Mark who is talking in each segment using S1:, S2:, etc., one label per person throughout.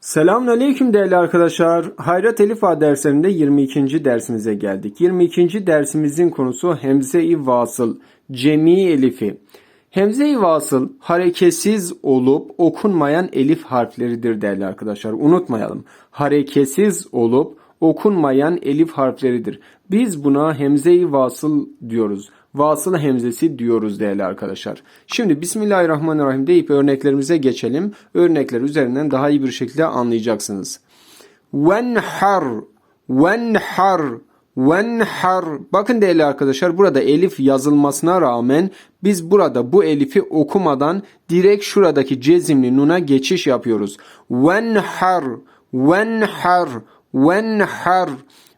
S1: Selamünaleyküm değerli arkadaşlar. Hayrat Elif A derslerinde 22. dersimize geldik. 22. dersimizin konusu Hemze-i Vasıl, Cemi Elifi. Hemze-i Vasıl hareketsiz olup okunmayan elif harfleridir değerli arkadaşlar. Unutmayalım. Hareketsiz olup okunmayan elif harfleridir. Biz buna Hemze-i Vasıl diyoruz. Vasıl hemzesi diyoruz değerli arkadaşlar. Şimdi Bismillahirrahmanirrahim deyip örneklerimize geçelim. Örnekler üzerinden daha iyi bir şekilde anlayacaksınız. Venhar, venhar, venhar. Bakın değerli arkadaşlar burada elif yazılmasına rağmen biz burada bu elifi okumadan direkt şuradaki cezimli nuna geçiş yapıyoruz. Venhar, venhar, venhar,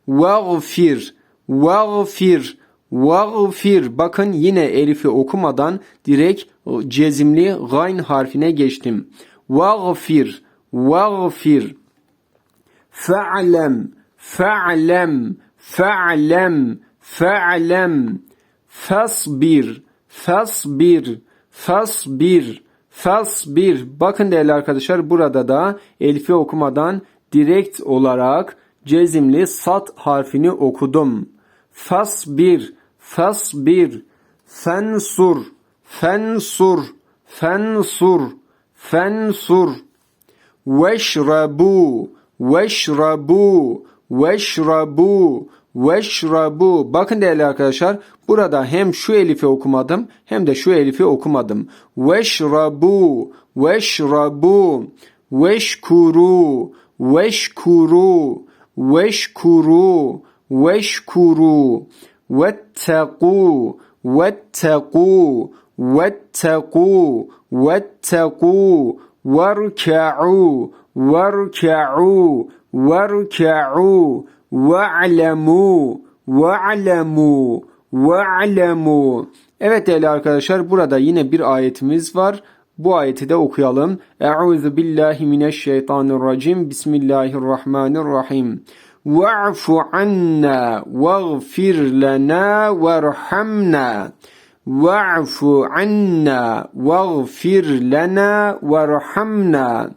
S1: vagfir, vagfir, Vagfir. Bakın yine elifi okumadan direkt cezimli gayn harfine geçtim. Vagfir. Vagfir. Fe'lem. Fe'lem. Fe'lem. Fe'lem. Fasbir. Fasbir. Fasbir. Fasbir. Bakın değerli arkadaşlar burada da elifi okumadan direkt olarak cezimli sat harfini okudum. Fasbir, fasbir, fensur, fensur, fensur, fensur. Veşrabu, veşrabu, veşrabu, veşrabu. Bakın değerli arkadaşlar burada hem şu elifi okumadım hem de şu elifi okumadım. Veşrabu, veşrabu, veşkuru, veşkuru, veşkuru, veşkuru, vettegû, vettegû, vettegû, vettegû, verka'u, verka'u, verka'u, ve'lemû, ve'lemû, ve'lemû. Evet değerli arkadaşlar burada yine bir ayetimiz var. Bu ayeti de okuyalım. Euzu billahi mineşşeytanirracim. Bismillahirrahmanirrahim. Ve'fu anna veğfir lena verhamna. Ve'fu anna veğfir lena verhamna.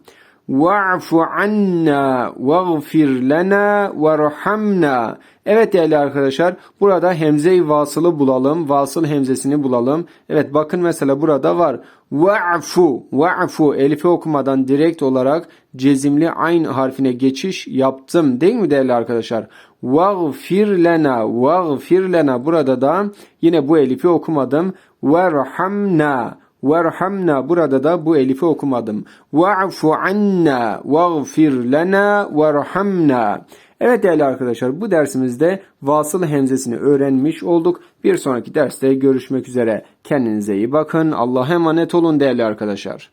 S1: Ve'fu anna veğfir lena verhamna. Evet değerli arkadaşlar burada hemze-i vasılı bulalım. Vasıl hemzesini bulalım. Evet bakın mesela burada var. Ve'fu. Ve'fu. Elifi okumadan direkt olarak cezimli ayn harfine geçiş yaptım. Değil mi değerli arkadaşlar? Vagfir lena. Vagfir lena. Burada da yine bu elifi okumadım. Verhamna. Verhamna burada da bu elifi okumadım. Va'fu anna vagfir lana verhamna. Evet değerli arkadaşlar bu dersimizde vasıl hemzesini öğrenmiş olduk. Bir sonraki derste görüşmek üzere. Kendinize iyi bakın. Allah'a emanet olun değerli arkadaşlar.